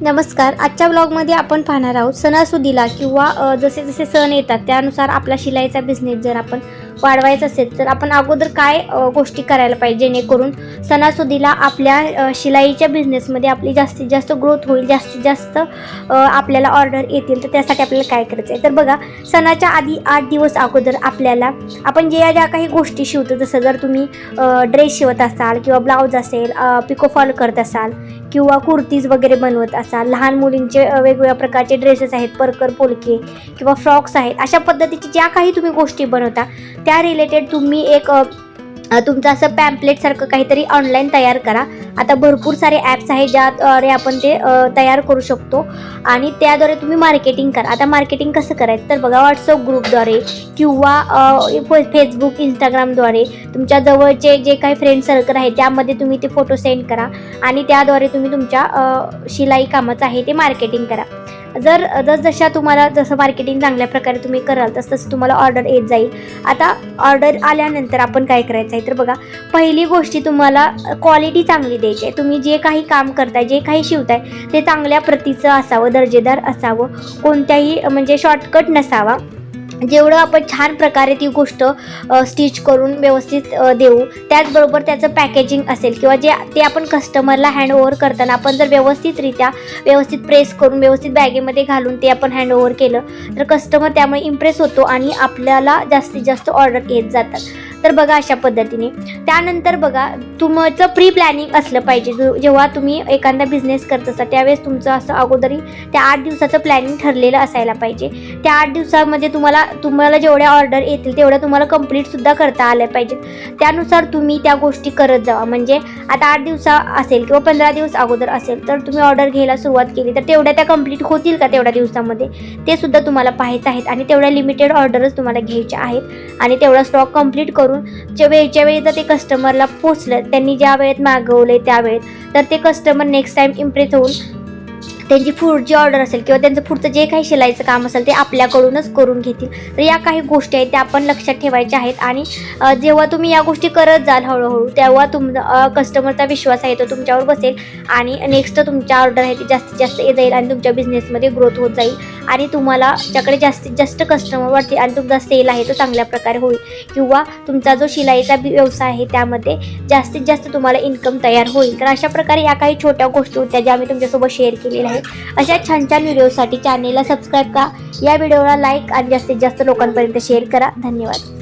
नमस्कार. आजच्या ब्लॉगमध्ये आपण पाहणार आहोत सणासुदीला किंवा जसे जसे सण येतात त्यानुसार आपला शिलाईचा बिझनेस जर आपण वाढवायचा असेल तर आपण अगोदर काय गोष्टी करायला पाहिजे जेणेकरून सणासुदीला आपल्या शिलाईच्या बिझनेसमध्ये आपली जास्तीत जास्त ग्रोथ होईल जास्तीत जास्त आपल्याला ऑर्डर येतील तर त्यासाठी आपल्याला काय करायचं आहे तर बघा सणाच्या आधी आठ दिवस अगोदर आपल्याला आपण ज्या ज्या काही गोष्टी शिवतो जसं जर तुम्ही ड्रेस शिवत असाल किंवा ब्लाऊज असेल पिको फॉल करत असाल किंवा कुर्तीज वगैरे बनवत असाल लहान मुलींचे वेगवेगळ्या प्रकारचे ड्रेसेस आहेत परकर पोलके किंवा फ्रॉक्स आहेत अशा पद्धतीची ज्या काही तुम्ही गोष्टी बनवता त्या रिलेटेड तुम्ही एक तुमचं असं पॅम्पलेटसारखं काहीतरी ऑनलाईन तयार करा. आता भरपूर सारे ॲप्स आहेत ज्याद्वारे आपण ते तयार करू शकतो. आणि त्याद्वारे तुम्ही मार्केटिंग करा. आता मार्केटिंग कसं करायचं? तर बघा व्हॉट्सअप ग्रुपद्वारे किंवा फेसबुक इंस्टाग्रामद्वारे तुमच्या जवळचे जे काही फ्रेंड सर्कल आहे त्यामध्ये तुम्ही ते फोटो सेंड करा. आणि त्याद्वारे तुम्ही तुमच्या शिलाई कामाचं आहे ते मार्केटिंग करा. जर जसजशा तुम्हाला जसं मार्केटिंग चांगल्या प्रकारे तुम्ही कराल तसं तसं तुम्हाला ऑर्डर येत जाईल. आता ऑर्डर आल्यानंतर आपण काय करायचं आहे? तर बघा पहिली गोष्टी तुम्हाला क्वालिटी चांगली द्यायची आहे. तुम्ही जे काही काम करताय जे काही शिवताय ते चांगल्या प्रतीचं असावं दर्जेदार असावं. कोणत्याही म्हणजे शॉर्टकट नसावा. जेवढं आपण छान प्रकारे ती गोष्ट स्टिच करून व्यवस्थित देऊ त्याचबरोबर त्याचं पॅकेजिंग असेल किंवा जे ते आपण कस्टमरला हँड ओव्हर करताना आपण जर व्यवस्थितरित्या व्यवस्थित प्रेस करून व्यवस्थित बॅगेमध्ये घालून ते आपण हँड ओव्हर केलं तर कस्टमर त्यामुळे इम्प्रेस होतो आणि आपल्याला जास्तीत जास्त ऑर्डर येत जातात. तर बघा अशा पद्धतीने. त्यानंतर बघा तुमचं प्री प्लॅनिंग असलं पाहिजे. जेव्हा तुम्ही एखादा बिझनेस करत असता त्यावेळेस तुमचं असं अगोदरी त्या आठ दिवसाचं प्लॅनिंग ठरलेलं असायला पाहिजे. त्या आठ दिवसामध्ये तुम्हाला तुम्हाला जेवढ्या ऑर्डर येतील तेवढ्या तुम्हाला कंप्लीटसुद्धा करता आल्या पाहिजेत त्यानुसार तुम्ही त्या गोष्टी करत जावा. म्हणजे आता आठ दिवसा असेल किंवा पंधरा दिवस अगोदर असेल तर तुम्ही ऑर्डर घ्यायला सुरुवात केली तर तेवढ्या त्या कंप्लीट होतील का तेवढ्या दिवसामध्ये? ते सुद्धा तुम्हाला पाहायचं आहेत. आणि तेवढ्या लिमिटेड ऑर्डरच तुम्हाला घ्यायच्या आहेत. आणि तेवढा स्टॉक कंप्लीट करून जे वेळच्या वेळी जर ते कस्टमरला पोचलं त्यांनी ज्या वेळेत मागवले त्यावेळेत तर ते कस्टमर नेक्स्ट टाईम इम्प्रेस होऊन त्यांची पुढची ऑर्डर असेल किंवा त्यांचं पुढचं जे काही शिलाईचं काम असेल ते आपल्याकडूनच करून घेतील. तर या काही गोष्टी आहेत त्या आपण लक्षात ठेवायच्या आहेत. आणि जेव्हा तुम्ही या गोष्टी करत जाल हळूहळू तेव्हा तुम कस्टमरचा विश्वास आहे तो तुमच्यावर बसेल आणि नेक्स्ट तुमच्या ऑर्डर आहे ती जास्तीत जास्त येत जाईल आणि तुमच्या बिझनेसमध्ये ग्रोथ होत जाईल. आणि तुम्हाला त्याकडे जास्तीत जास्त कस्टमर वाढतील आणि तुमचा सेल आहे तो चांगल्या प्रकारे होईल. किंवा तुमचा जो शिलाईचा व्यवसाय आहे त्यामध्ये जास्तीत जास्त तुम्हाला इन्कम तयार होईल. तर अशा प्रकारे या काही छोट्या गोष्टी होत्या ज्या मी तुमच्यासोबत शेअर केलेल्या आहेत. अशा छान छान व्हिडिओसाठी चॅनेलला सबस्क्राईब करा. या व्हिडिओला लाईक आणि जास्तीत जास्त लोकांपर्यंत शेअर करा. धन्यवाद.